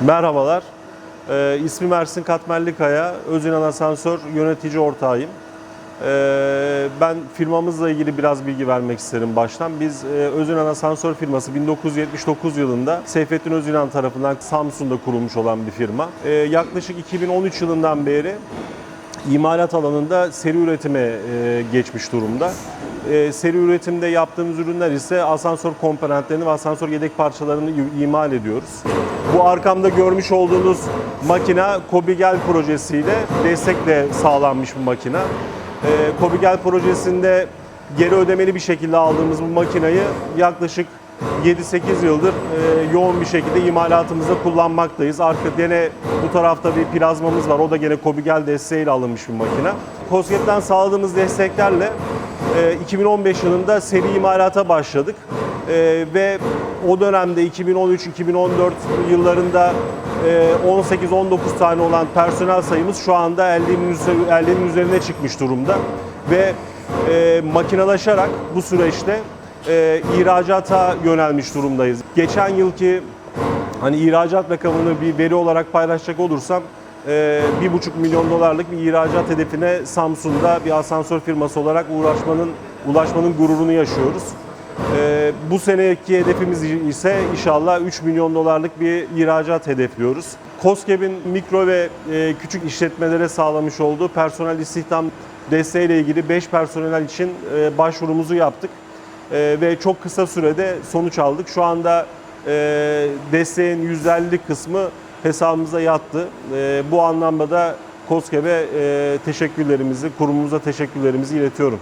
Merhabalar. Ee, ismim Ersin Katmerlikaya. Özünan Asansör yönetici ortağıyım. Ee, ben firmamızla ilgili biraz bilgi vermek isterim baştan. Biz e, Özünan Asansör firması 1979 yılında Seyfettin Özünan tarafından Samsun'da kurulmuş olan bir firma. Ee, yaklaşık 2013 yılından beri imalat alanında seri üretime e, geçmiş durumda. E, seri üretimde yaptığımız ürünler ise asansör komponentlerini ve asansör yedek parçalarını imal ediyoruz. Bu arkamda görmüş olduğunuz makina Kobigel projesiyle destekle sağlanmış bir makina. E, Kobigel projesinde geri ödemeli bir şekilde aldığımız bu makinayı yaklaşık 7-8 yıldır e, yoğun bir şekilde imalatımızda kullanmaktayız. Arka gene bu tarafta bir plazmamız var. O da gene Kobigel desteğiyle alınmış bir makine. COSGAP'ten sağladığımız desteklerle 2015 yılında seri imalata başladık. E, ve o dönemde 2013-2014 yıllarında e, 18-19 tane olan personel sayımız şu anda 50'nin üzeri- 50'nin üzerine çıkmış durumda. Ve e, makinalaşarak bu süreçte e, ihracata yönelmiş durumdayız. Geçen yılki hani ihracat rakamını bir veri olarak paylaşacak olursam e, bir buçuk milyon dolarlık bir ihracat hedefine Samsun'da bir asansör firması olarak uğraşmanın ulaşmanın gururunu yaşıyoruz. E, bu seneki hedefimiz ise inşallah 3 milyon dolarlık bir ihracat hedefliyoruz. COSGAP'in mikro ve e, küçük işletmelere sağlamış olduğu personel istihdam desteğiyle ilgili 5 personel için e, başvurumuzu yaptık. Ee, ve çok kısa sürede sonuç aldık. Şu anda e, desteğin %50'lik kısmı hesabımıza yattı. E, bu anlamda da KOSGEB'e e, teşekkürlerimizi, kurumumuza teşekkürlerimizi iletiyorum.